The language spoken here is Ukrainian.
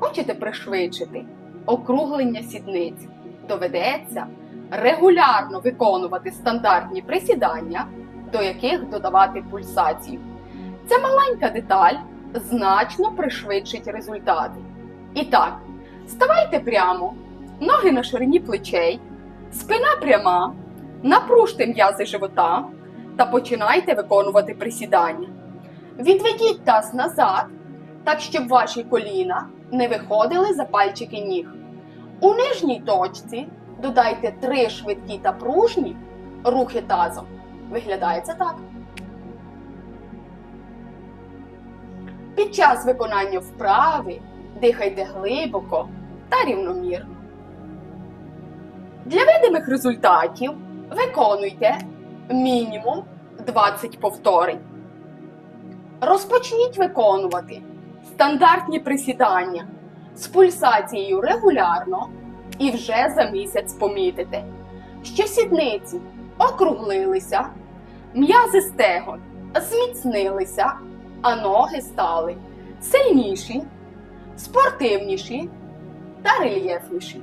Хочете пришвидшити округлення сідниць? Доведеться регулярно виконувати стандартні присідання, до яких додавати пульсацію. Ця маленька деталь значно пришвидшить результати. І так, ставайте прямо, ноги на ширині плечей, спина пряма, напружте м'язи живота та починайте виконувати присідання. Відведіть таз назад, так щоб ваші коліна не виходили за пальчики ніг. У нижній точці додайте три швидкі та пружні рухи тазом. Виглядає це так. Під час виконання вправи дихайте глибоко та рівномірно. Для видимих результатів виконуйте мінімум 20 повторень. Розпочніть виконувати стандартні присідання з пульсацією регулярно і вже за місяць помітите, що сідниці округлилися, м'язи стегон зміцнилися, а ноги стали сильніші, спортивніші та рельєфніші.